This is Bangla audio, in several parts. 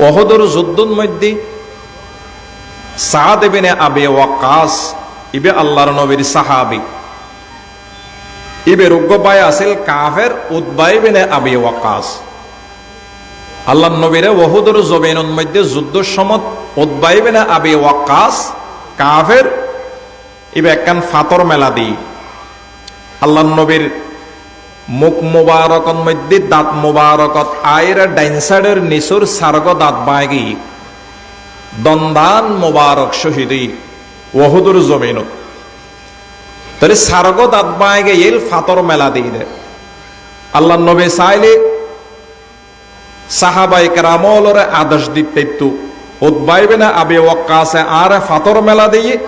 অহদর যুদ্ধর মধ্যে সাদ এবেনে আবে ওয়াকাস ইবে আল্লাহর নবীর সাহাবি। ইবে রুগ্য পায় আসিল কাফের উদ্বাইবেনে আবে ওয়াকাস আল্লাহ নবীরে ওহুদর জবেনের মধ্যে যুদ্ধ সমত উদ্বাইবেনে আবে ওয়াকাস কাফের, ইবে একখান ফাতর মেলা দিই। আল্লাহ নবীর মুখ মুবারকত মধ্যে দাঁত মুবারকত আয়ের ডাইন সাইডের নিচুর সারগ দাঁত বাগি। দন্দান মুবারক শহীদি ওহুদুর জমিন। তাহলে সারগ দাঁত বাগে এল ফাতর মেলা দিয়ে দে। আল্লাহ নবী চাইলে সাহাবাই কেরামলরে আদেশ দিতে তো। উদ্বাইবে না আবে ওয়াক্কাসে আর ফাতর মেলা দিয়ে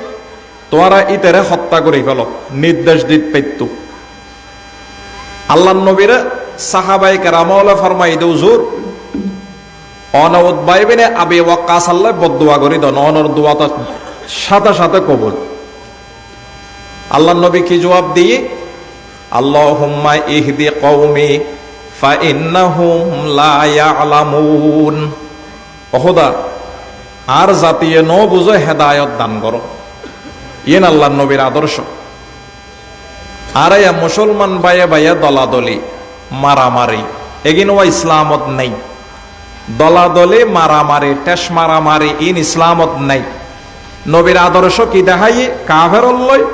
তোরা ইতেরে হত্যা করে ফেল। নির্দেশ দিতে পেত আল্লাহ নবীরে সাহাবাই কেরামলে ফরমাই দেউ জোর অনউদ বাইবেনে আবে ওয়াক্কাস আল্লাহ বদুয়া করি দন, অনর দুয়াটা সাথে সাথে কবুল। আল্লাহ নবী কি জবাব দিয়ে? আল্লাহ হুম্মা ইহদি কৌমি ফা ইন্নাহুম লা ইয়ালামুন। অহদা আর জাতীয় ন বুঝো হেদায়ত দান করো। ইয়েন আল্লাহ নবীর আদর্শ। এ মুসলমান বাইয়ে বাইয়ে দলাদলি, মারামারি। এগিন ও ইসলামত নেই। দলাদলি, মারামারি, টেস মারামারি, ইন ইসলামত নাই। নবীর আদর্শ কি দেখাই? লয়।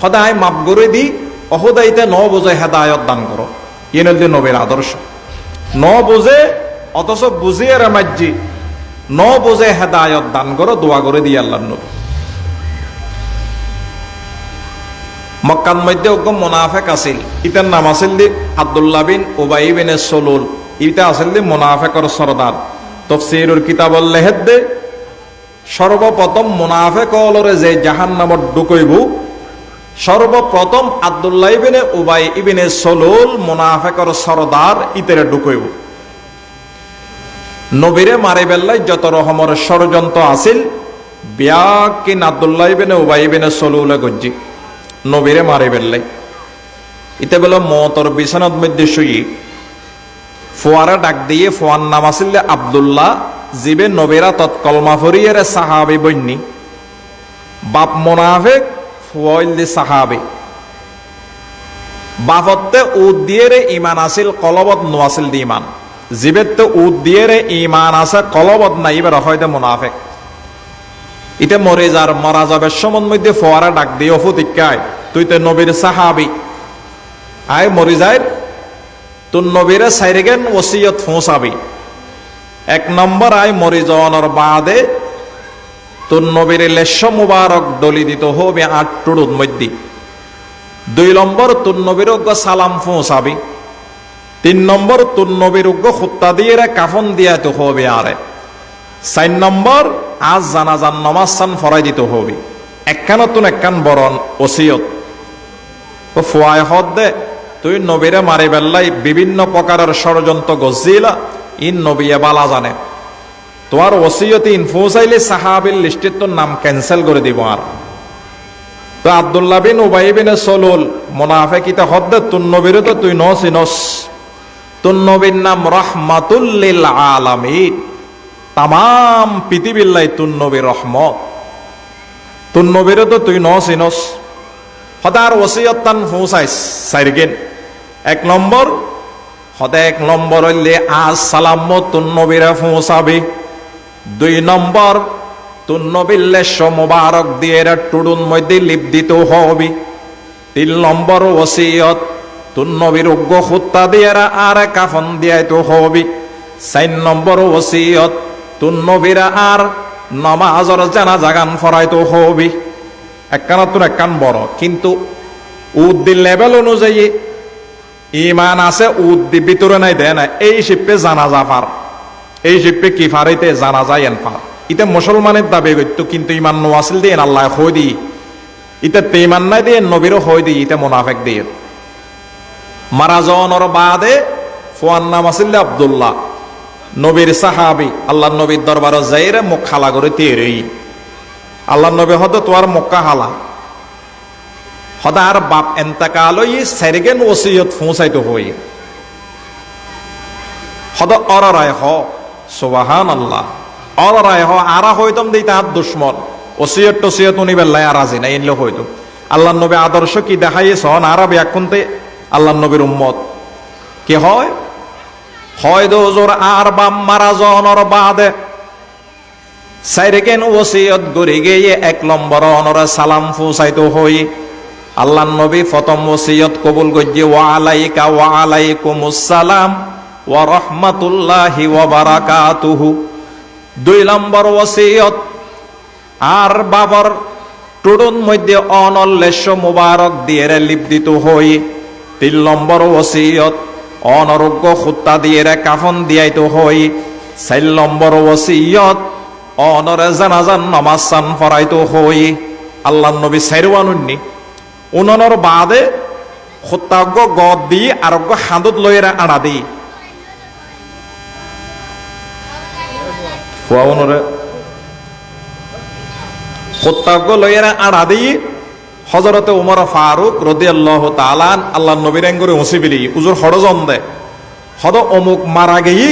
সদায় মাপ করে দি। অহদাইতে ন বুঝে হেদায়ত দান করো। ইন হল নবীর আদর্শ। ন বুঝে অথচ বুঝিয়ে রামাজ্জি ন বুঝে হেদায়ত দান করো, দোয়া করে দি আল্লাহ নবী। মক্কান মধ্যে ওগ মোনাফেক আছিল। ইতার নাম আছিল দি আব্দুল্লাহ বিন উবাই বিনে সলুল। ইটা আছিল দি মোনাফেকর সরদার তফসিরুর কিতাবল লেহেদ দে সর্বপ্রথম মোনাফেক যে জাহান নামত ঢুকইব সর্বপ্রথম আব্দুল্লাহ ইবিনে উবাই ইবিনে সলুল মোনাফেকর সরদার ইতেরে ঢুকইব। নবীরে মারি বেল্লাই যত রকমের ষড়যন্ত্র আছিল বিয়াকিন আব্দুল্লাহ ইবিনে উবাই ইবিনে সলুলে গজ্জি। নবীরে মারি বেললাই ইতে বলে মতর বিছানত মধ্যে শুই ফোয়ারা ডাক দিয়ে ফোয়ার নাম আসিল আবদুল্লাহ, জিবে নবীরা তৎকলমা ফরিয়ের সাহাবি বন্যি বাপ মোনাফেক, ফুয়াইল দি সাহাবি। বাপতে উদ দিয়ে রে ইমান আছিল কলবত নোয়াছিল দি ইমান জিবেতে উদ দিয়ে রে ইমান আছে কলবত নাই, এবার হয়তো মোনাফেক। ইতে মরে যার, মরা যাবে সমন মধ্যে ফোয়ারা ডাক দিয়ে অফুতিকায় তুই তো নবীর সাহাবি। আয় মরে যায়, তোর নবীরে সাইরেগেন ওসিয়ত ফোঁসাবি। এক নম্বর আয় মরে যাওয়ানোর বাদে তোর নবীর লেশ মুবারক দলি দিত হবে আট টুড়ুর মধ্যে। দুই নম্বর, তোর নবীর সালাম ফোঁসাবি। তিন নম্বর, তোর নবীর খুত্তা দিয়ে কাফন দিয়া তো হবে আরে। চার নম্বর আজ জানাজান নমাজ সান ফরাই দিতে হবে। একখানতুন একখান বরণ, ওসিয়ত। ও ফুয়ায় হদ দে, তুই নবীরে মারি বেল্লাই বিভিন্ন প্রকারের ষড়যন্ত্র গজিলা ইন নবিয়ে বালা জানে। তোমার ওসিয়তে ইনফোসাইলে সাহাবিল লিস্টের তোর নাম ক্যান্সেল করে দিব আর। তো আবদুল্লাহ বিন উবাই বিনে সলুল, মোনাফেকিতে হদ দে তুন নবীরে তো তুই নস ইনস তুন নবীর নাম রহমাতুল্লিল আলামিন। তাম পৃথিবীর তুন নবীর রহমত। তুন নবীরে তো তুই নস ইনস সদার ওসিয়তান পৌঁছাই চারিগেন এক নম্বর সদায় এক নম্বর হইলে আজ সালাম তুন নবীরে পৌঁছাবি দুই নম্বর তুন নবীলে সমবারক দিয়ে টুডুন মধ্যে লিপ দিতে হবি। তিন নম্বর, ওসিয়ত তুন নবীর উগ্র হত্যা দিয়ে আর কাফন দিয়াইতে হবি। চার নম্বর, ওসিয়ত তুন নবীরা আর নমাজর জানা জাগান ফরাইতো হবি। একখানাতুন একখান বড়। কিন্তু উদ্দিন লেভেল অনুযায়ী ইমান আছে, উদ্দি ভিতরে নাই, দেয় না এই শিল্পে জানা যা পার এই শিল্পে কি ফারিতে জানা যায় এন পার ইতে মুসলমানের দাবি করত কিন্তু ইমান নো আসিল দিয়ে আল্লাহ হই দি। ইতে তে ইমান নাই দিয়ে নবীরও হই দি, ইতে মোনাফেক দিয়ে। মারা যাওয়ানোর বাদে ফোয়ার নাম আসিল আবদুল্লাহ। নবীর সাহাবি আল্লাহ নবীর দরবার যাইরে মুখ খালা করে তেরেই আল্লাহ নবী হদ তোয়ার মক্কা হালা। হদার বাপ এন্তাকাল ই সেরগেন ওসিয়ত ফুঁসাইতে হই। হদ অরায় হ সুবাহান আল্লাহ অরায় হ, আরা হইতম দিই তাহার দুশ্মন। ওসিয়ত টসিয়ত উনি বেল্লাই আর আজি না এনলে হইতো। আল্লাহ নবী আদর্শ কি দেখাইয়েছ? আরা ব্যাকুনতে আল্লাহ নবীর উম্মত। কি হয়? হয় দোজোর আর বাম মারা জনর বাদে। সাইরেকেন ওসিয়ত গড়ি গিয়ে এক নম্বর অনরে সালাম ফুসাইতো হই। আল্লাহ নবী প্রথম ওসিয়ত কবুল গজ্জি ওয়া আলাইকা ওয়া আলাইকুমুসসালাম ওয়া রাহমাতুল্লাহি ওয়া বারাকাতুহু। দুই নম্বর ওসিয়ত, আর বাবর টুডুন মধ্যে অনল্লেশ্য মুবারক দিয়ে লিপ্তিত হই। তিন নম্বর ওসিয়ত অনরোগ্য খুত্তা দিয়ে রে কাফন দিয়াইতো হই। চার নম্বর ওসিয়ত, অনরে জানাজান নমাজ সান ফরাইতো হই। আল্লাহ নবী সাইরওয়ানুন্নি, উননের বাদে খুত্তাজ্ঞ গদ দি আরোগ্য হাঁদত লইরা আনা দি। খুত্তাজ্ঞ লইরা আনা দি। হজরতে উমর ফারুক রদি আল্লাহ তালান আল্লাহ নবীর এঙ্গরে উসিবিলি উজুর হরজন দে। হদ অমুক মারা গেই,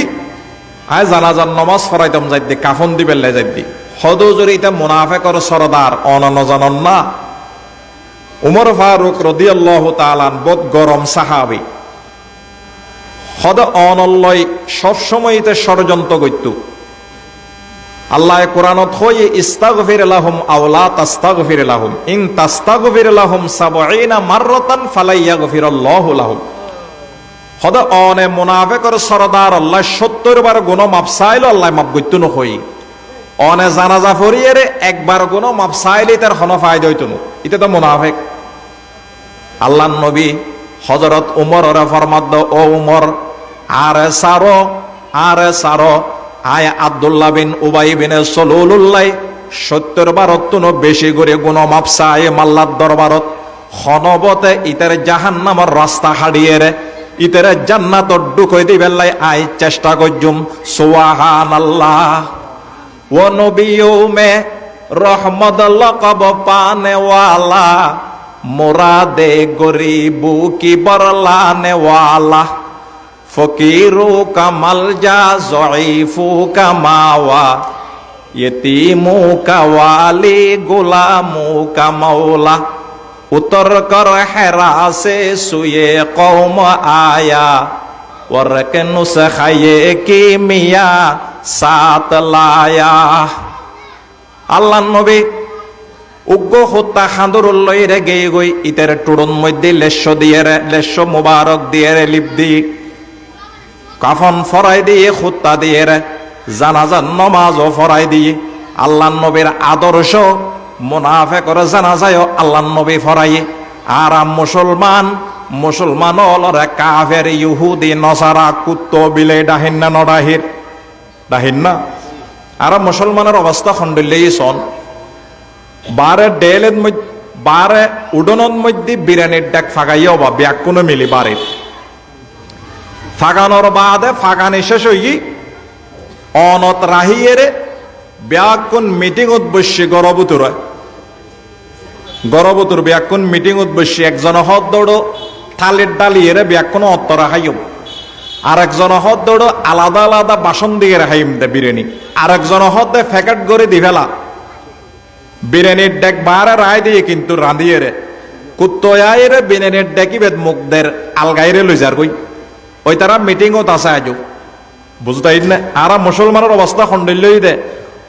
আয় জানাজান নমাজ ফরাইতম যাই দি কাফন দিবে যাই দি হদ উজুর ইতা মুনাফেকর সরদার, অনন জানন না। উমর ফারুক রদি আল্লাহ তালান বোধ গরম সাহাবি। হদ অনল্লয় সবসময় ইতে ষড়যন্ত্র করতু আল্লাহ কোরআনত হয়ে ইস্তাগফির লাহুম আওলা তাস্তাগফির লাহুম। ইন তাস্তাগফির লাহুম সাবঈনা মাররাতান ফালাইয়াগফিরাল্লাহু লাহুম। হদ অনে মুনাফিকর সরদার আল্লাহ 70 বার গুনাহ মাফ চাইলো, আল্লাহ মাফ করতে নহই অনে জানাজা ফরিয়ে একবার গুনাহ মাফ চাইলে, তার হন ফায়দা হইতো না। এটা তো মুনাফিক। আল্লাহ নবী হযরত উমর রে ফরমাদ ও উমর, আরে সারো আরে সারো আয় আব্দুল্লাহ বিন উবাই বিন সলুল্লাহ সত্তর বারত তুনো বেশি করে গুণ মাপসা আয় মাল্লার দরবারত। হনবতে ইতার জাহান নামর রাস্তা হারিয়ে রে, ইতার জান্নাত ঢুকই দিবেলাই আয় চেষ্টা করজুম। সোয়াহান আল্লাহ ও নবীও মে রহমদ লকব পানে ওয়ালা মোরাদে গরিবু কি বরলানে কামাল যা জয়ফু কামাওয়া ইয়তিমু কাওয়ালি গোলামু কামাওলা। উত্তর কর হেরাসে শুয়ে কৌম আয়া, ওরক নুসখায়ে কি মিয়া সাত লায়া। আল্লাহ নবী উগ্র হত্যা খাঁদরুল্লই রে গেয়ে গই, ইতের টুড়ন মধ্যে লেশ্য দিয়ে রে লেশ্য মুবারক দিয়ে রে লিপ দি কাফন ফরাই দিয়ে, খুত্তা দিয়ে, রে জানাজান নমাজও ফরাই দিয়ে। আল্লাহ নবীর আদর্শ মুনাফে করে জানাজায় আল্লাহ নবী ফরাই আর মুসলমান মুসলমান অলরে কাফের, ইহুদি, নসারা, কুত্ত, বিলে ডাহিন না নডাহির। ডাহিন না আর মুসলমানের অবস্থা খন্ডিল্লেই সন বারে ডেলের বারে উডনের মধ্যে বিরিয়ানির ডাক ফাগাইও বা ব্যাগ কোনো মিলি বাড়ির। ফাগানোর বাদে ফাগানি শেষ হই অনত রাহিয়েরে ব্যাকুন মিটিং বসছি গরবুতুর গরবুতুর ব্যাকুন মিটিং বসছি একজন হদ দৌড় থালির ডালিয়েরে ব্যাকুন রাখাইম আর একজন হদ দৌড় আলাদা আলাদা বাসন দিয়ে রাখাইম দে বিরিয়ানি। আর একজন হদ দে ফ্যাকেট করে দিভেলা বিরিয়ানির ডেক বারে রায় দিয়ে কিন্তু রাঁধিয়ে রে কুত্তয়াইরে বিরিয়ানির ডেকিবেদ মুখদের আলগাইরে লই যার কই। ওই তারা মিটিংত আছে আজও বুঝতাই না? আর মুসলমানের অবস্থা খন্ডিল্যই দে।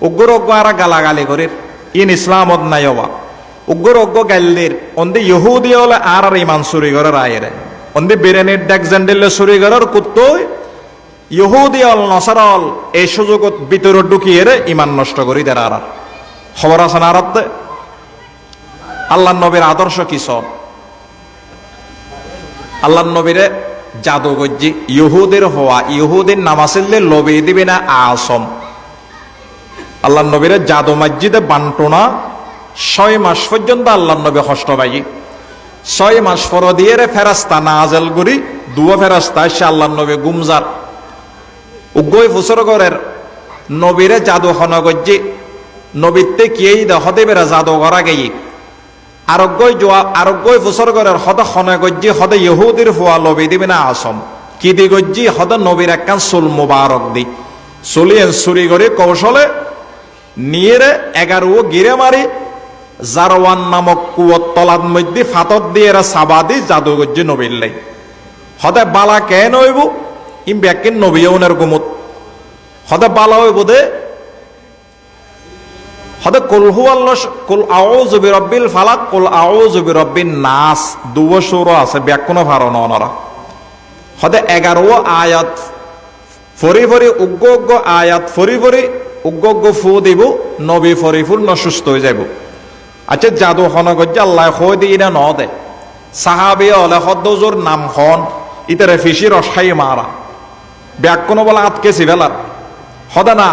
উগ্র অজ্ঞ আর গালাগালি করির। ইন ইসলামত নাই অবা। উগ্র অজ্ঞ গাল্লির। অন্দি ইহুদি হলে আর আর ইমান চুরি করে রায়েরে অন্দি বিরিয়ানির ডেক জেন্ডিলে চুরি করার কুত্তই। ইহুদি অল নসারল এই সুযোগত ভিতরে ঢুকিয়ে রে ইমান নষ্ট করি দেয় আর। খবর আছে না আরতে? আল্লাহ নবীর আদর্শ কি সব? আল্লাহ নবীরে জাদু গজ্জি ইহুদের হওয়া, ইহুদের নামাসিল্লে লবে দিবে না আসম আল্লাহ নবীরে জাদু মসজিদে বান্টনা ছয় মাস পর্যন্ত আল্লাহ নবী কষ্ট ছয় মাস পর দিয়ে রে ফেরাস্তা নাজেল গুরি দুয়া ফেরাস্তা সে আল্লাহ নবী গুমজার। উগ্রই ফুসর করের নবীরে জাদু হন গজ্জি নবীতে কিয়েই দহদে বেড়া জাদু করা গেই আরোগ্যই জোয়া আরোগ্যই ফুসর করের হদ খনে গজ্জি হদে ইহুদির ফুয়া লবি দিবে না আসম কি দি গজ্জি হদ নবীর একখান সুল মুবারক দি। চলিয়েন চুরি করে কৌশলে নিয়ে এগারো গিরে মারি জারওয়ান নামক কুয়ত তলার মধ্যে ফাতর দিয়ে এরা সাবাদি জাদুগজ্য নবিল্লাই হদে বালা কেন হইব ইম ব্যাকেন নবীনের গুমত। হদে বালা হইব দে? হদে কুল হু আল্লাহ কুল আউযু বিরাব্বিল ফালাক, কুল আউযু বিরাব্বিন নাস। দুও সুর আছে ব্যাকুন ভারণ অনরা হদে এগারো আয়াত। ফরি ফরি উগ্র উগ্র আয়াত, ফরি ফরি উগ্র উগ্র ফু দিব, নবী ফরিপূর্ণ সুস্থ হয়ে যাব আচ্ছা জাদু হনগজ্জে আল্লাহ হয়ে দি না ন দে। সাহাবি হলে হদ্দজোর নাম হন, ইতারে ফিসি রসাই মারা। ব্যাকুন বলে আটকে সিভেলার। হদে না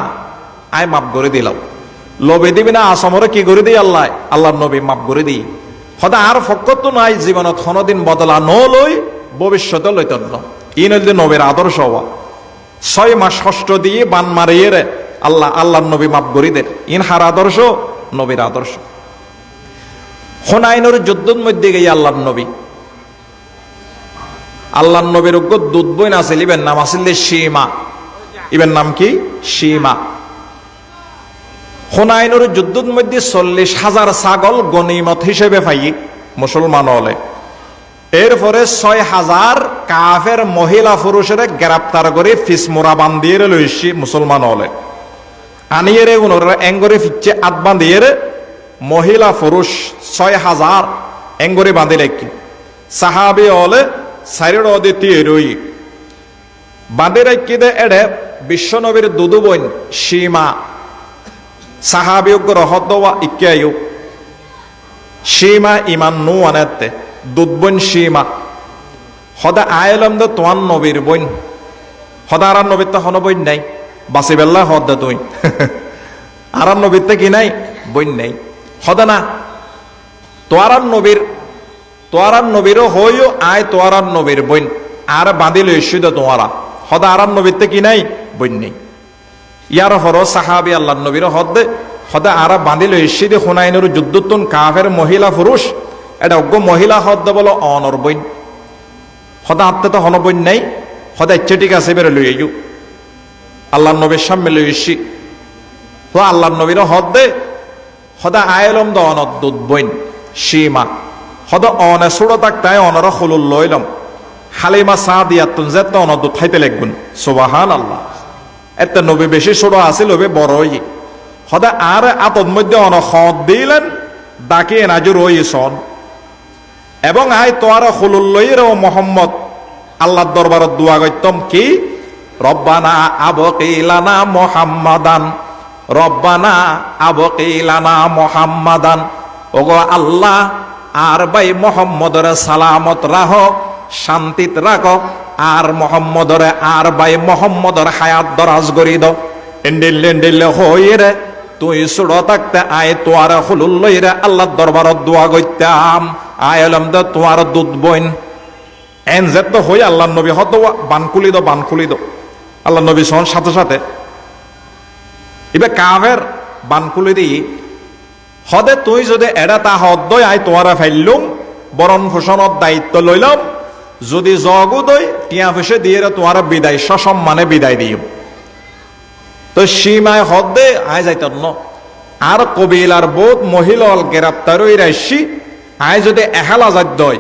আই মাপ করে দিলাম। লবে দিবি না, আসমরে কি করে দিই আল্লাহ? আল্লাহ নবী মাপ করে দিই। হদা আর ফকত নাই, জীবনত হনদিন বদলা ন লই ভবিষ্যতে লইতন ন ইন হইল নবীর আদর্শ হওয়া। ছয় মাস ষষ্ঠ দিয়ে বান মারিয়ে রে, আল্লাহ আল্লাহ নবী মাপ করি দে। ইন হার আদর্শ, নবীর আদর্শ। হোনাইনের যুদ্ধের মধ্যে গিয়ে আল্লাহ নবী। আল্লাহ নবীর উগ্র দুধ না আছিল ইবেন নাম আছিল সীমা। ইবেন নাম কি? সীমা। হোনাইনের যুদ্ধের মধ্যে চল্লিশ হাজার ছাগল গনিমত হিসেবে পাই মুসলমান হলে। এরপরে ছয় হাজার কাফের মহিলা পুরুষের গ্রেপ্তার করে ফিসমোরা বান্ধিয়ে লইছি মুসলমান হলে। আনিয়ে রে এঙ্গরে ফিচ্ছে আত বান্ধিয়ে মহিলা পুরুষ ছয় হাজার এঙ্গরে বাঁধি রেখি সাহাবি হলে সাইড অদিতি রই বাঁধি রেখি এড়ে বিশ্বনবীর দুদু বইন সীমা। সাহাবিয়োগ রহদওয়া ইক্যায়ু সীমা ইমান নু আনেতে দুধবন সীমা সদা আয়লম দে তোয়ান নবীর বইন সদা আর নবীর হন বইন নাই বাসি বেল্লা হদ দে তুই আর নবীর কি নাই বইন নাই সদা না তোয়ারান নবীর তোয়ারান নবীরও হইও আয় তোয়ারান নবীর বইন আর বাঁধি লইছি দে তোয়ারা সদা আর নবীর কি নাই বইন নেই ইয়ার হর সাহাবি আল্লাহ নবীর হদে হদে আরা বাঁধিল ইসিদে হুনাইনের যুদ্ধতুন কাফের মহিলা পুরুষ। এটা অজ্ঞ মহিলা হদ বলো অনর বইন হদা আত্মে তো হন বইন নাই, হদা ইচ্ছে ঠিক আছে বেরো লই আইয়ু আল্লাহ নবীর সামনে লই ইসি তো আল্লাহ নবীর হদ দে হদা আয়লম দ অনদ দুধ বইন সীমা। হদ অনে সুড়ো তাই অনর হলুল লইলম। হালিমা সা দিয়া তুন যে তো অনদ থাইতে লাগগুন। সুবাহান আল্লাহ এতে নবী বেশি ছোট আছে লবে বড়ই সদা আর আতত মধ্যে অন খত দিলেন, ডাকি নাজুর ওই সন। এবং আই তোয়ার হলুল্লইর ও মোহাম্মদ আল্লাহর দরবারত দোয়া গত্যম কি, রব্বানা আবকিলানা মোহাম্মাদান, রব্বানা আবকিলানা মোহাম্মাদান। ওগো আল্লাহ, আর বাই মোহাম্মদর সালামত রাহ শান্তিত রাখ। আর মোহাম্মদরে আর বাই মোহাম্মদর হায়াত দরাজ করি দ এন্ডিল্লে এন্ডিল্লে হইরে তুই সুড় থাকতে আয়, তোয়ার হুলুল্লইরে আল্লাহ দরবারত দোয়া গইতাম আয় দে, তোয়ার দুধ বইন। এন জেদ তো হই আল্লাহ নবী হত বান খুলি দো বান খুলি দো আল্লাহ নবী সহন সাথে সাথে। এবার কাভের বান খুলি দিই হদে তুই যদি এড়া তা হদ্দই আয়, তোয়ারা ফেললুম বরণ পোষণর দায়িত্ব লইলাম যদি জগুদই টিয়া ফেসে দিয়ে তোমার বিদায়, সসম্মানে বিদায় দিও তো সীমায় হদে আয় যাইত ন। আর কবিলার বোধ মহিলাল গ্রেপ্তার রাইসি আয় যদি এহালা যাত দয়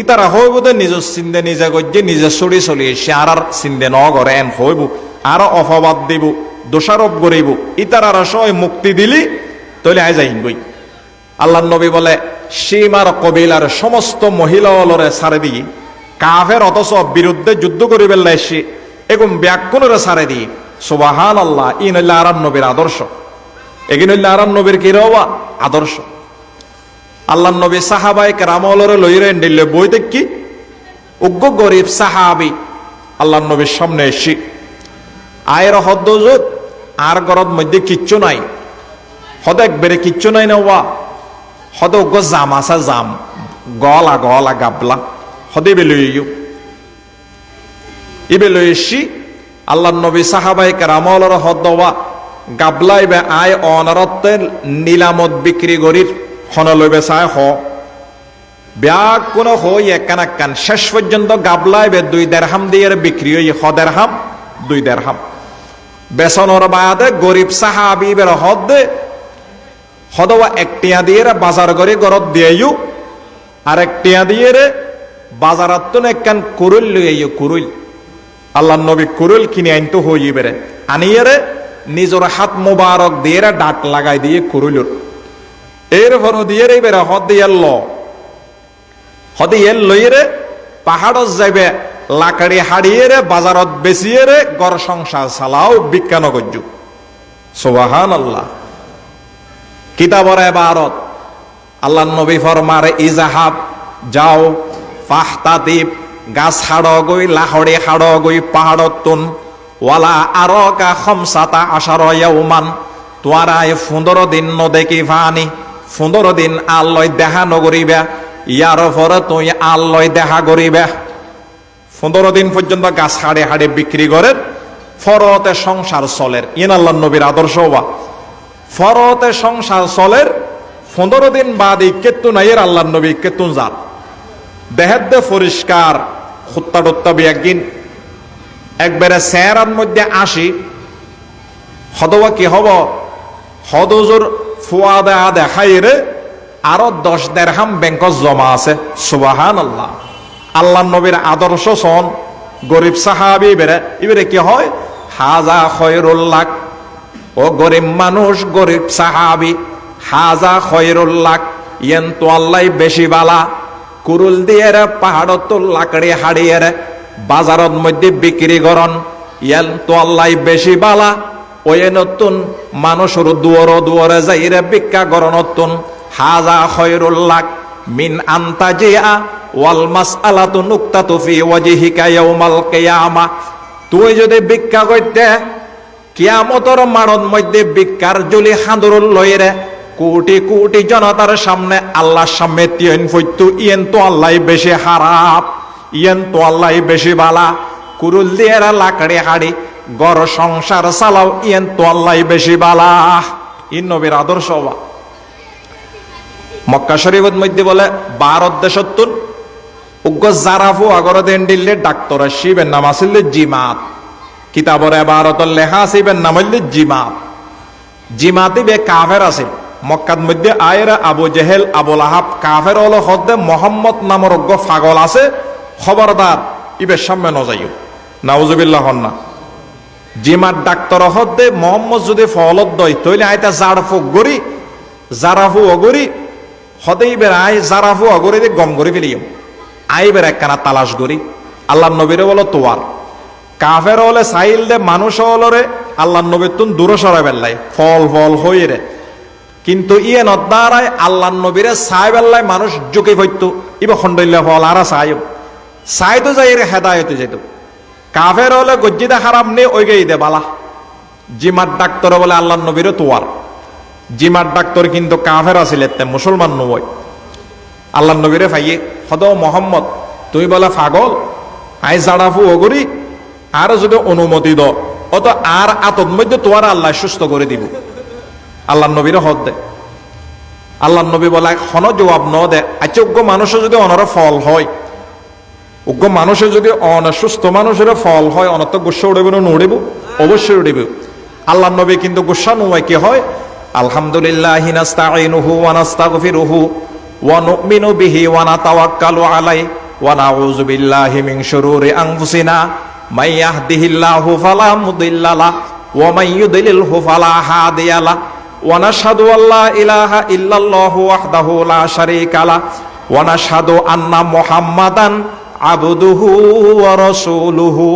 ইতারা হইব দে নিজ চিন্দে, নিজে গজ্জে, নিজে চড়ি চলি এসে আর আর চিন্দে ন করে এন হইব, আর অপবাদ দিব, দোষারোপ করিব। ইতারার সয় মুক্তি দিলি তৈলে আয় যাই গই। আল্লাহ নবী বলে, সীমার কবিলার সমস্ত মহিলাওয়ালরে সারে দিয়ে কাফের অথচ বিরুদ্ধে যুদ্ধ করিবে লাইসি এগুম ব্যাকুণের সারে দিয়ে সুবাহান আল্লাহ ইন হইলে আরাম নবীর আদর্শ। এগিন হইলে আরাম নবীর কি রবা আদর্শ। আল্লাহ নবী সাহাবাই কেরামলরে লইরে নিলে বই দেখি, উগ্র গরিব সাহাবি আল্লাহ নবীর সামনে এসি, আয়ের হদ্দজুত আর গরদ মধ্যে কিচ্ছু নাই। হদ একবারে কিচ্ছু নাই না ওয়া। হদ উগ্র জাম আসা জাম, গলা গলা গাবলা। হদে বেলইয়ু ইবে লইছি আল্লাহ নবী সাহাবাই কেরামলর হদওয়া গাবলাইবে আয় অনারত্বে নিলামত বিক্রি গরির হন লইবে চায় হ। ব্যাগ কোনো হই একান একান শেষ পর্যন্ত গাবলাই বে দুই দেড়হাম দিয়ে বিক্রি হই হ দেড়হাম, দুই দেড়হাম। বেসনর বাদে গরিব সাহাবিবের হদে হদওয়া একটিয়া দিয়ে বাজার করে গরত দিয়েও আর একটিয়া দিয়ে বাজারাত তো একখান কুরুল লইয়াইও কুরুল। আল্লাহ নবী কুরুল কিনে আনতো হইবে রে আনিয়ে রে নিজের হাত মোবারক দিয়ে ডাক লাগাই দিয়ে কুরুলুর। এর ফর দিয়ে রে বেড়ে হদ দিয়ে ল। হদ এল লইয়ে পাহাড়ত যাইবে, লাকড়ি হাড়িয়ে রে বাজারত বেচিয়ে রে সংসার চালাও বিজ্ঞান গজ্জু সোবাহান আল্লাহ কিতাবর এবারত আল্লাহ নবী ফরমারে, ইজাহাব, যাও ফাহতাদিব, গাছ হাড় গই লাহড়ি হাড় গই পাহাড়ত তুন। ওয়ালা আর কা খমসাতা আশার ইয়াউমান। তোয়ারায় পনেরো দিন নদেকি ভানি পনেরো দিন আল্লয় দেখা নগরিবা ইয়ার পরে তুই আল্লয় দেখা করিবা পনেরো দিন পর্যন্ত গাছ হাড়ে হাড়ে বিক্রি করে ফরতে সংসার চলের ইন আল্লাহ নবীর আদর্শ বা ফরতে সংসার চলের পনেরো দিন বাদ ইকেতু নাইয়ের আল্লাহ নবী ইকেতুন যার দেহের দে পরিষ্কার হত্যা টত্যা একদিন। একবারে চেহারার মধ্যে আসি। হদবা কি হব? হদজুর ফুয়া দেয়া দেখাই রে, আরও দশ দেড়হাম ব্যাংকত জমা আছে। সুবাহান আল্লাহ আল্লাহ নবীর আদর্শ সন গরিব সাহাবি বেড়ে, এবারে কি হয়? হাজা খয়রুল্লাহ ও গরিব মানুষ, গরিব সাহাবি, হাজা খয়রুল্লাহ ইয়েন তো আল্লাহ বেশি বালা। কুরুল দিয়ে রে পাহাড়ত লাকড়ি হাড়িয়ে রে বাজারত মধ্যে বিক্রি করন ইয়েন তো আল্লাহ বেশি বালা ওই নতুন মানুষের দুয়ার দুয়ারে যাই রে ভিক্ষা করন নতুন। হাজা খয়রুল্লাহ মিন আন্তাজিয়া ওয়াল মাসআলাতু নুকতাতু ফি ওয়াজহিকা ইয়াউমাল কিয়ামা। তুই যদি ভিক্ষা করতে, কিয়ামতর মারদ মধ্যে ভিক্ষার জলি হাঁদরুল লইরে কোটি কোটি জনতার সামনে আল্লাহর সামনে তিয়ন ফইতু ইয়েন তো আল্লাহ বেশি খারাপ, ইয়েন তো আল্লাহ বেশি বালা। কুরুল দিয়ে লাকড়ি হাড়ি, গড় সংসার চালাও, ইয়েন তো আল্লাহ বেশি বালা। ইন নবীর আদর্শ বা। মক্কা শরীফের মধ্যে বলে, ভারত দেশত্তুন, উগ্র জারাফু আগর দেন দিল্লে ডাক্তার শিবের নাম আসিলে জিমাত। কিতাবর এবারতর লেখা আসিবেন নাম হইলে জিমাত। জিমাতি বে কাফের আছে মক্কার মধ্যে আয়ের আবু জেহেল আবুল আহাব কাফের হল হদ্দে মোহাম্মদ নামর অজ্ঞ ফাগল আছে। খবরদার, ইবের সামনে নজাইও। নাউজুবিল্লাহ না জিমার ডাক্তার হদ্দে মোহাম্মদ যদি ফলত দই তৈলে আইতা জারফু গরি জারাফু অগরি হদেই বের আই জারাফু অগরি দিয়ে গম গরি ফেলিও। আই বের একখানা তালাশ গরি আল্লাহ নবীরে বলো তোয়ার। কাফের হলে সাইল দে মানুষ হলরে আল্লাহ নবীর তুন দূরে সরাই বেল্লাই ফল ফল হই রে কিন্তু ইয়ে নদ্দারায় আল্লাহ নবীরে সাই বেল্লাই মানুষ জুকি হইতো ইবা খন্ডইল্লা ফল আর সাই সাই তো যাই হেদায়তে যেত। কাফের হলে গজ্জিদা খারাপ নেই ওই গেই দে বালা। জিমার ডাক্তার বলে আল্লাহ নবীরে তোয়ার। জিমার ডাক্তার কিন্তু কাফের এতে, মুসলমান নয়। আল্লাহ নবীরে ফাইয়ে, হদ মোহাম্মদ, তুই বলে ফাগল আই জাড়াফু ওগরি? আর যদি অনুমতি দ, অত আর আতর মধ্যে তোমার আল্লাহ সুস্থ করে দিব। আল্লাহ নবীরে হদ দে। আল্লাহ নবী বলে হন জবাব ন দে। আচ্ছা উগ্র মানুষের যদি অনর ফল হয়, উগ্র মানুষের যদি অন সুস্থ মানুষের ফল হয় অনত গুসা উড়েব না উড়িব অবশ্যই উড়িব। আল্লাহ নবী কিন্তু গুসা নুয়াই কি হয়? আলহামদুলিল্লাহ নাস্তাইনুহু ওয়া নাস্তাগফিরুহু ওয়া নুমিনু বিহি ওয়া নাতাওয়াক্কালু আলাই ওয়া নাউযু বিল্লাহি মিন শুরুরি আনফুসিনা। মাই ইয়াহদিহিল্লাহু ফালা মুদিল্লা লা ওয়া মান ইউদ্লিলহু ফালা হাদিয়া ওয়া নাশহাদু আল্লা ইলাহা ইল্লাল্লাহু ওয়াহদাহু লা শারীকা লা ওয়া নাশহাদু আন্না মুহাম্মাদান আবদুহু ওয়া রাসূলুহু।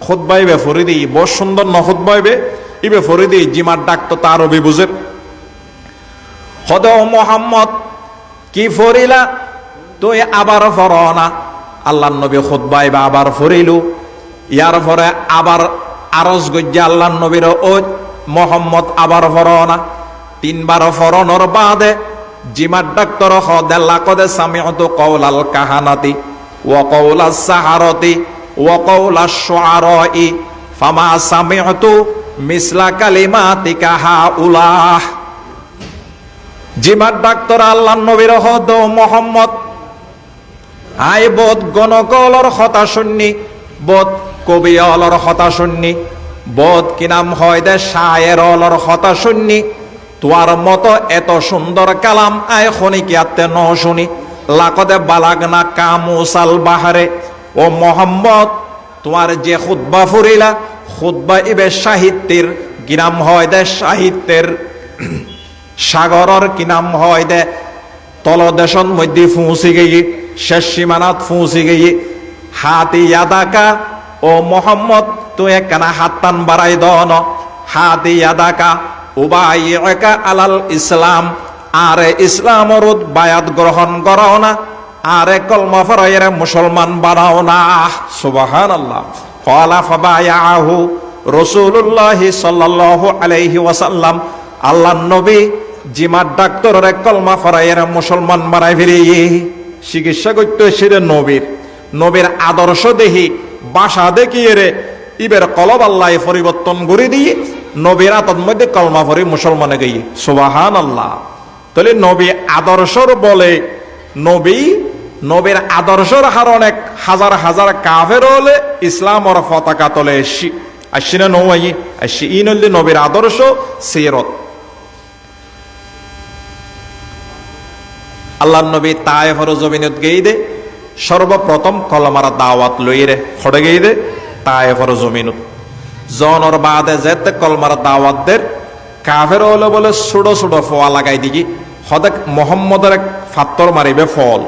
খুতবাইবে ফরিদি বড় সুন্দর ন খুতবাইবে ইবে ফরিদি, জিমার ডাক্তার তার অভিবুজের হদ মোহাম্মদ, কি ফরিলা? তুই আবার ফরনা। আল্লাহ নবী খুতবাই বা আবার ফরিলু। ইয়ার পরে আবার আরজ গজ্জা আল্লাহ নবীর ও মোহাম্মদ আবার ফরনা। তিনবার ফরনর বাদে জিমার ডাক্তার হদেল্লা কদে সামিয়ত কৌলাল কাহানাতি ও কৌলা সাহারতি ও কৌলা সোয়ারই ফামা সামিয়তু মিসলা কালিমাতিকা হা উলাহ জিমার ডাক্তার আল্লাহ নবীর হদ মোহাম্মদ। আই বোধ গণকলর হতা শুননি বোধ কবিয়লর হতা বোধ কি নাম হয় দে শায়ের অলর হতা শুননি তোয়ার মতো এত সুন্দর কালাম আয় খনি কি আত্মে ন শুনি লাকদে বালাগনা কামুসাল বাহারে। ও মোহাম্মদ তোমার যে খুদ্া ফুরিলা খুদ্া ইবে সাহিত্যের কি নাম হয় দে সাহিত্যের? সাগরর কি নাম হয় দে তল তলদেশন মধ্যে ফুঁসি গেই শেষ সীমানাত ফুঁসি গেই হাতি ইয়াদাকা ও মোহাম্মদ, তুই একখানা হাত টান বাড়াই দন। হাতি ইয়াদাকা উবাই একা আলাল ইসলাম। আরে ইসলামর বায়াত গ্রহণ করাও না, আরে কলমা ফরাইয়ের মুসলমান বানাও না। সুবাহান আল্লাহ কলা ফাবায়াহু রসুল্লাহি সাল্লাল্লাহু আলাইহি ওয়াসাল্লাম। আল্লাহ নবী জিমার ডাক্তারের কলমা ফরাইয়ের মুসলমান বানাই ফিরিয়ে চিকিৎসা করতে সেরে নবীর। নবীর আদর্শ দেখি বাসা দেখিয়ে রে, ইবের কলব আল্লাহ পরিবর্তন করে দিয়ে নবীর মধ্যে কলমা ফরি মুসলমানে গিয়ে। সুবাহান আল্লাহ তাহলে নবী আদর্শর বলে নবী, নবীর আদর্শর হার অনেক হাজার হাজার কাফের হলে ইসলামর পতাকা তলে এসি আসি না নৌয়াই আসি ইন নবীর আদর্শ সিরত। আল্লাহ নবী তায়েফর জমিনত গেই দে সর্বপ্রথম কলমার দাওয়াত লই রে খড়ে গেই দে তায়েফর জমিনত। জনর বাদে যেতে কলমার দাওয়াত দের কাফের হলে বলে ছোট ছোট ফোয়া লাগাই দিকি হদেক মোহাম্মদের এক ফাত্তর মারিবে ফল।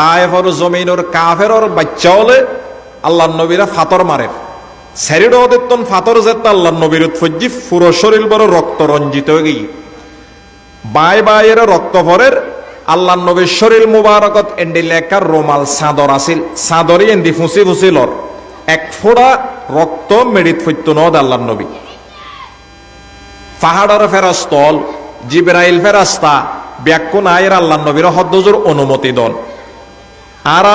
তায়েফর জমিনুর কাফেরর বাচ্চা হলে আল্লাহ নবীরা ফাতর মারে স্যারিড ওদেতন ফাতর যেতে আল্লাহ নবীর ফজ্জি পুরো শরীর বড় রক্ত রঞ্জিত হয়ে গিয়ে। বাই বাইয়ের রক্ত ভরের আল্লাহ নবীর শরীর মুবারকত এন্ডি লেখার রোমাল সাদর আছিল। সাদরই এন্দি ফুসি ফুসি লর। এক ফোড়া রক্ত মেডিত ফৈত্য নদ আল্লাহ নবী। পাহাড়ের ফেরাস্তল জিবরাইল ফেরাস্তা ব্যাকুন আয়ের আল্লাহ নবীর হদ্দজুর অনুমতি দন। আর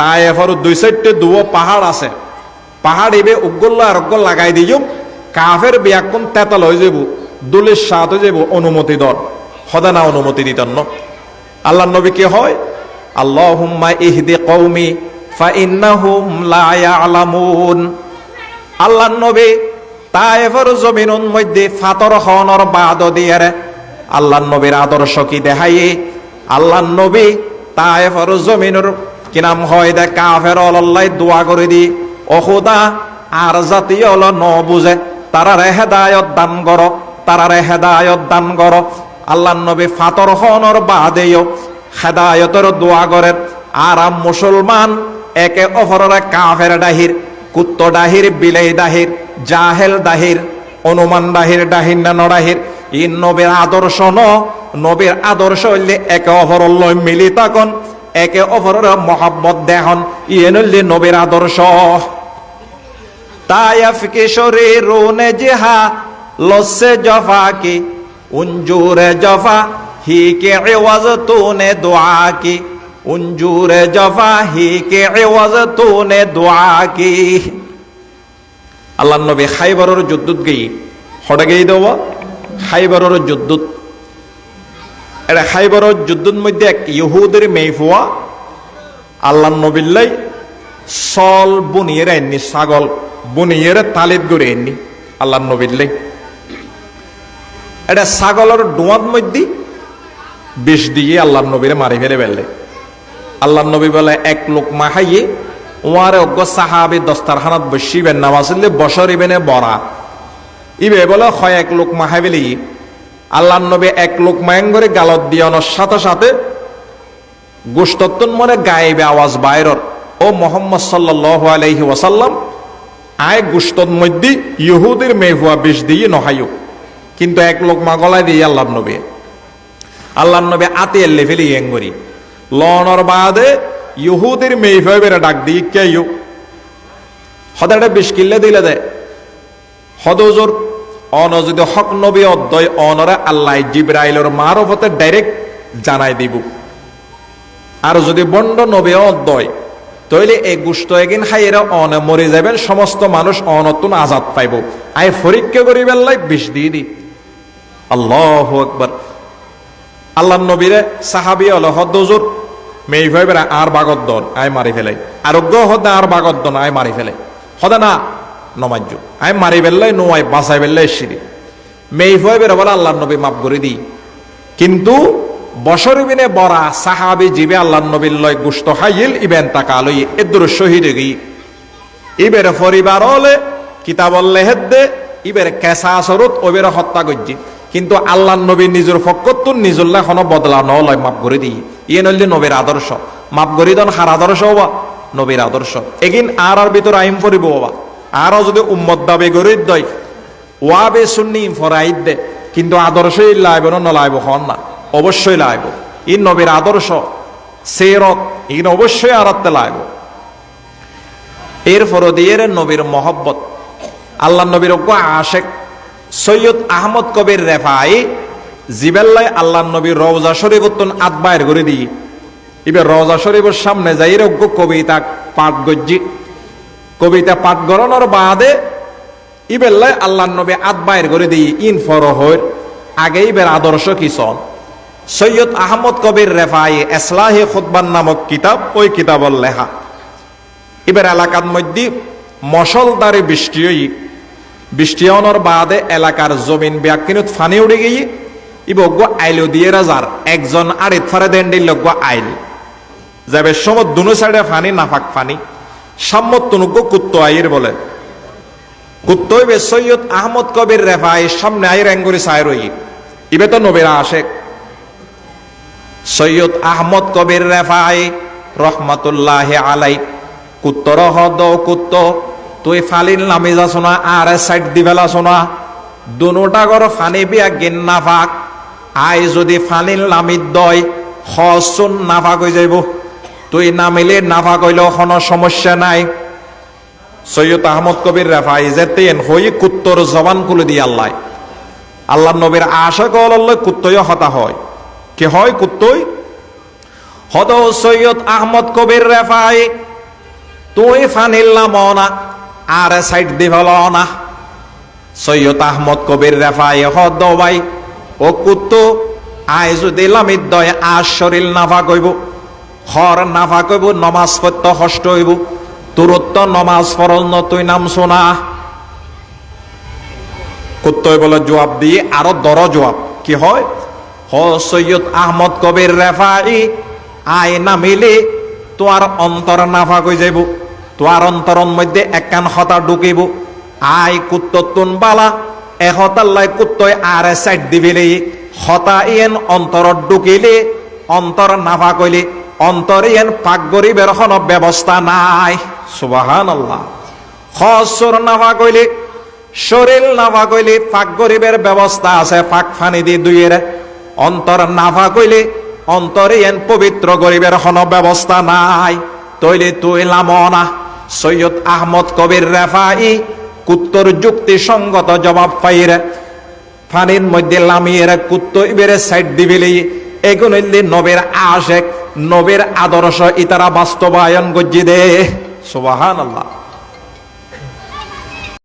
তায়েফর দুই সাইডে দুও পাহাড় আছে। পাহাড় এবে উগ্গল লাগাই দিও কাফের ব্যাকুন তেতাল হয়ে যাব দুলের সাত হয়ে যাব অনুমতি দন। সদা না অনুমতি দিতেন ন। আল্লাহ নবী কি হয়? আল্লাহুম্মা ইহদি ইয়ালামুন। আল্লাহ নবী তায়েফের জমিনুন মধ্যে ফাতর হনর বাদ দিয়ারে আল্লাহ নবীর আদর্শ কি দেখাই? আল্লাহ নবী তায়েফের জমিনুর কি নাম হয় দে? কাফের অল্লাই দোয়া করে দি। অহুদা আর জাতি অল ন বুঝে তারারে হেদায়ত দান কর, তারারে হেদায়ত দান কর। আল্লাহ নবী ফাতর হনর বাদেও হেদায়তের দোয়া করেন। আর মুসলমান একে অপরের কাফের ডাহির কুত্ত ডাহির বিলাই দাহির, জাহেল দাহির অনুমান দাহির ডাহির না নডাহির। ই নবীর আদর্শ ন, নবীর আদর্শ হইলে একে অপরের লয় মিলি তখন একে অপরের মহাব্বত দেহন। ইয়ে নইলে নবীর আদর্শ। তায়াফ কিশোরী রুনে জেহা, লসে জফা কি উঞ্জুরে জফা, হি কে এওয়াজ তুনে দোয়া কি উঞ্জুরে জফা, হি কে এওয়াজ তুনে দোয়া কি আল্লাহ নবী খাইবারর যুদ্ধত গেই হড়ে গেই দেওয়া, খাইবারর যুদ্ধত এটা খাইবারর যুদ্ধর মধ্যে এক ইহুদের মেইফুয়া আল্লাহ নবিল্লাই সল বুনিয়ে এননি, ছাগল বুনিয়ে তালিত করে এননি আল্লাহ নবিল্লাই এটা ছাগলের ডোয়ার মধ্যে বিষ দিয়ে আল্লাহ নবীরে মারি ফেলে ফেললে। আল্লাহ নবী বলে, এক লোক মাহাইয়ে ওয়ারে অজ্ঞ সাহাবি দস্তারখানাত বসিবেন নামাজিলে বসর ইবেনে বরা। ইবে বলে, হয় এক লোক মাহাই বেলি আল্লাহ নবী এক লোক মায়ঙ্গরে গালত দিয়ানোর সাথে সাথে গোস্তত্তন মনে গায়েবে আওয়াজ বাইরর। ও মোহাম্মদ সাল্লাহ আলহি ওয়াসাল্লাম, আয় গোস্তর মধ্যে ইহুদের মেহুয়া বিষ দিয়ে নহাইও। কিন্তু এক লোক মা গলায় দিয়ে আল্লাহ নবী। আল্লাহ নবী আতে এল্লে ফেলি এঙ্গরি লনর বাদে ইহুদের মেয়ে বেড়ে ডাক দিয়ে কে ইউ হদাটা বিষ কিল্লে দিলে দে। হদজোর অন যদি হক নবী অদ্দয় অনরে আল্লাহ জিব্রাইলর মারফতে ডাইরেক্ট জানাই দিব। আর যদি বন্ড নবী অদ্দয় তইলে এই গুষ্ট এগিন খাইয়েরা অনে মরে যাবেন সমস্ত মানুষ অনতুন আজাদ পাইব। আই পরীক্ষা করি বেল্লাই বিষ দিয়ে দি। আল্লাহ একবার আল্লাহ নবীরে সাহাবি হল হদ্দজুর। মেই ভাই বেড়া আর বাগত দন, আয় মারি ফেলে আরোগ্য হদে আর বাগত দন, আয় মারি ফেলে হদে না, নমাজ্য। আমি মারি বেল্লাই নোয়াই বাঁচাই বেল্লাই সিঁড়ি। মেই হয়ে বেরো বলে আল্লাহ নবী মাফ করে দিই। কিন্তু বছরবিনে বরা সাহাবি জিবে আল্লাহ নবীর লয় গুস্ত খাইল ইবেন টাকা লই এদুর শহীদ গিয়ে ইবের পরিবার হলে লেহেদ দে ইবের কেসা আসরত ওবের হত্যা করছি। কিন্তু আল্লাহ নবী নিজের ফকতুন নিজল্লা এখনও বদলা ন লয় মাপ করে দিই। ইয়ে নইলে নবীর আদর্শ। মাপ করি দন, হার আদর্শ হবা, নবীর আদর্শ। এগিন আর আর ভিতর আইম পরিব বাবা আরও যদি উম্মত দাবি গরিব দয়, ওয়াবে শুননি ফরাইদ দে, কিন্তু আদর্শই লাইব না, নলাইব হন না। অবশ্যই লাইব। ই নবীর আদর্শ, সেরত ইন অবশ্যই আরাত্তে লাইব। এর ফরদিয়ের নবীর মহব্বত। আল্লাহ নবীর আশেক সৈয়দ আহমদ কবির রেফাই জিবেল্লাই আল্লাহ নবীর রওজা উত্তন আদবায়ের করে দিই এবার রওজা শরীফের সামনে যাই অজ্ঞ কবিতা পাঠ গজ্জি। কবিতা পাঠ গরণের বাদে ইবেল্লাই আল্লাহ নবী আদবায়ের করে দিই ইন ফর হইর। আগে ইবের আদর্শ কিসন সৈয়দ আহমদ কবির রেফাই এসলাহি খুতবান নামক কিতাব, ওই কিতাবর লেখা। এবার এলাকার মধ্যে মশলদারে বৃষ্টি বৃষ্টি হওয়ার বাদে এলাকার জমিন ব্যাকিনুত ফানি উড়ে গিয়ে ইবজ্ঞ আইল দিয়ে রাজার একজন আড়িত ফারে দেন দিল আইল। যাবে সমত দুনো সাইডে ফানি, নাফাক ফানি। সাম্মত তুনুজ্ঞ কুত্ত আইর বলে। কুত্তই বে সৈয়দ আহমদ কবির রেফাই সামনে আইর অ্যাঙ্গুরি সায় রই ইবে তো নবীরা আসে। সৈয়দ আহমদ কবির রেফাই রহমাতুল্লাহ আলাই। কুত্তর হদ কুত্ত। তুই ফালিল নামি যাস না আর সাইড দি ফেলা শোনা। দুটা গর ফানি বিয়া গেন নাফাক। আই যদি ফানিল নামিত দয় হসুন নাফাক হয়ে যাইব। তুই নামিলে নাফাক হইলেও কোনো সমস্যা নাই। সৈয়দ আহমদ কবির রেফাই যেতেন হই কুত্তর জবান খুলে দিয়ে আল্লাহ। আল্লাহ নবীর আশা কল কুত্তই হতা হয়। কি হয় কুত্তই? হদ সৈয়দ আহমদ কবির রেফাই তুই ফানিল্লাম না আর সাইড দিবল না। সৈয়দ আহমদ কবির রেফাই হদ ভাই, ও কুত্তু আয় যদি লামিত দয় আজ শরীর নাফা কইব হর নাফা কইব, নমাজ পত্য হষ্ট হইব তুরত্ব নমাজ ফরল তুই নাম শোনা। কুত্তই বলে জবাব দিয়ে আরও দর জবাব, কি হয়? হ সৈয়দ আহমদ কবির রেফাই আয় নামিলে তোর অন্তর নাফা কই যাইব। তোর অন্তরন মধ্যে একখান হতা ঢুকিব I কুত্ত Tun Bala এহতাল্লাই কুত্তই R A side দিবিলে। Hota yen অন্তরত ঢুকিলে অন্তর নাফা কইলে। অন্তর ইয়েন পাক গরিবের কোনো ব্যবস্থা নাই। সুবাহান আল্লাহ হসর নাফা কইলে শরীর নাফা কইলে, পাক গরিবের ব্যবস্থা আছে, পাক ফানি দি দুইয়ের। অন্তর নাফা কইলে, অন্তরে এন পবিত্র গরিবের কোনো ব্যবস্থা নাই। তৈলে তুই লামনা সৈয়দ আহমদ কবির রেফাই কুত্তর যুক্তি সঙ্গত জবাব পাইরে ফানির মধ্যে লামিয়ে কুত্ত ইবেরে সাইড দিবিলি। এগুন নবের আশেক, নবের আদর্শ ইতারা বাস্তবায়ন গজ্জি দে সুবাহান আল্লাহ